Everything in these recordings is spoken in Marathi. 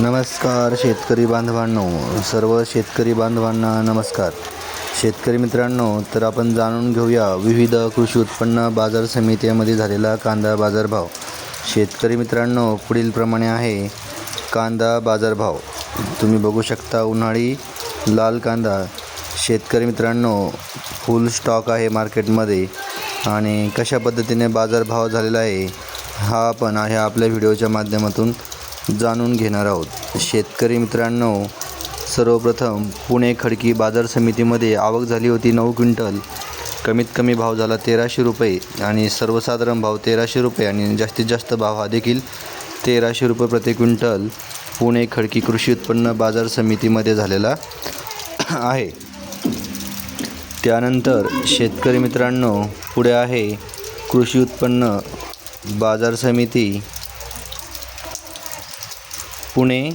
नमस्कार शेतकरी बांधवांनो सर्व शेतकरी बांधवांना नमस्कार. शेतकरी मित्रांनो तर आपण जाणून घेऊया विविध कृषी उत्पन्न बाजार समित्यामध्ये झालेला कांदा बाजारभाव. शेतकरी मित्रांनो पुढीलप्रमाणे आहे कांदा बाजारभाव. तुम्ही बघू शकता उन्हाळी लाल कांदा. शेतकरी मित्रांनो फुल स्टॉक आहे मार्केटमध्ये आणि कशा पद्धतीने बाजारभाव झालेला आहे हा आपण ह्या आपल्या व्हिडिओच्या माध्यमातून. जाणून घेणार आहोत. शेतकरी मित्रांनो सर्वप्रथम पुणे खडकी बाजार समितीमध्ये आवक झाली होती नऊ क्विंटल. कमीत कमी भाव झाला तेराशे रुपये आणि सर्वसाधारण भाव तेराशे रुपये आणि जास्तीत जास्त भाव हा देखील तेराशे रुपये प्रति क्विंटल पुणे खडकी कृषी उत्पन्न बाजार समितीमध्ये झालेला आहे. त्यानंतर शेतकरी मित्रांनो पुढे आहे कृषी उत्पन्न बाजार समिती. पुणे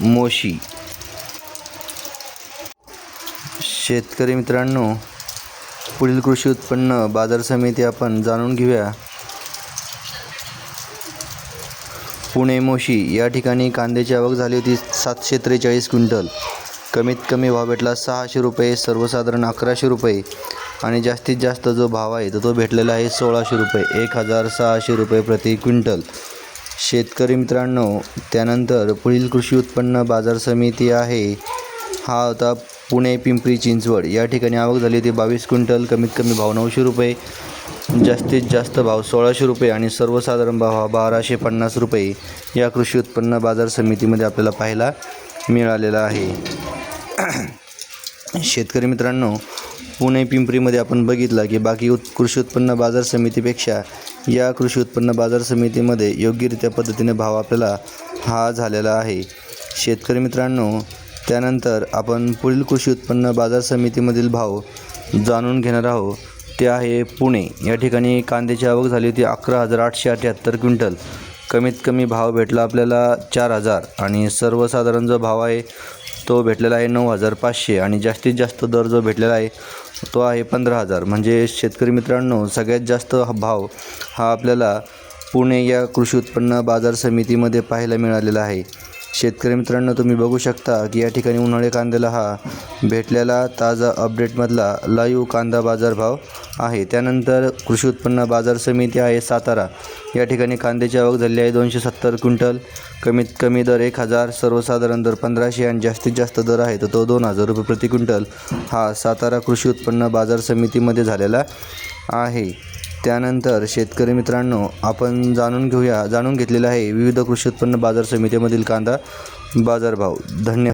मोशी. शेतकरी मित्रांनो पुढील कृषी उत्पन्न बाजार समिती आपण जाणून घेऊया. पुणे मोशी या ठिकाणी कांद्याची आवक झाली होती सातशे त्रेचाळीस क्विंटल. कमीत कमी भाव भेटला सहाशे रुपये सर्वसाधारण अकराशे रुपये. आणि जास्तीत जास्त जो भाव आहे तर तो भेटलेला आहे सोळाशे रुपये एक हजार सहाशे रुपये प्रति क्विंटल. शेतकरी मित्रांनो त्यानंतर पुढील कृषी उत्पन्न बाजार समिती आहे. हा होता पुणे पिंपरी चिंचवड. या ठिकाणी आवक झाली होती बावीस क्विंटल कमीत कमी भाव नऊशे रुपये जास्तीत जास्त भाव सोळाशे रुपये आणि सर्वसाधारण भाव हा बाराशे पन्नास रुपये. या कृषी उत्पन्न बाजार समितीमध्ये आपल्याला पाहायला मिळालेला आहे. शेतकरी मित्रांनो पुणे पिंपरीमध्ये आपण बघितलं की बाकी उत् कृषी उत्पन्न बाजार समितीपेक्षा या कृषी उत्पन्न बाजार समितीमध्ये योग्यरित्या पद्धतीने भाव आपल्याला हा झालेला आहे. शेतकरी मित्रांनो त्यानंतर आपण पुढील कृषी उत्पन्न बाजार समितीमधील भाव जाणून घेणार आहोत. ते आहे पुणे. या ठिकाणी कांद्याची आवक झाली होती अकरा हजार आठशे अठ्ठ्याहत्तर क्विंटल. कमीत कमी भाव भेटला आपल्याला चार हजार आणि सर्वसाधारण जो भाव आहे तो भेटलेला आहे नऊ हजार पाचशे आणि जास्तीत जास्त दर जो भेटलेला आहे तो आहे पंधरा हजार. म्हणजे शेतकरी मित्रांनो सगळ्यात जास्त भाव हा आपल्याला पुणे या कृषी उत्पन्न बाजार समितीमध्ये पाहायला मिळालेला आहे. शेतकरी मित्रांनो तुम्ही बघू शकता की या ठिकाणी उन्हाळी कांद्याला हा भेटलेला ताजा अपडेटमधला लाईव्ह कांदा बाजारभाव आहे. त्यानंतर कृषी उत्पन्न बाजार समिती आहे सातारा. या ठिकाणी कांद्याची आवक झाली आहे दोनशे सत्तर क्विंटल. कमीत कमी दर एक हजार सर्वसाधारण दर पंधराशे आणि जास्तीत जास्त दर आहे तर तो दोन हजार रुपये प्रति क्विंटल हा सातारा कृषी उत्पन्न बाजार समितीमध्ये झालेला आहे. त्यानंतर शेतकरी मित्रांनो आपण जाणून घेऊया जाणून घेतलेलं आहे विविध कृषी उत्पन्न बाजार समितीमधील कांदा बाजारभाव. धन्यवाद.